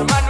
humano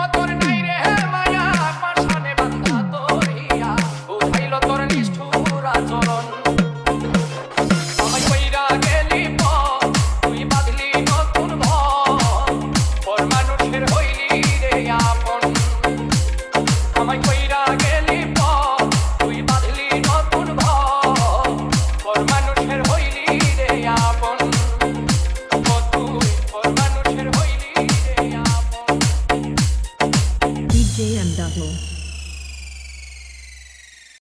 I put it. 球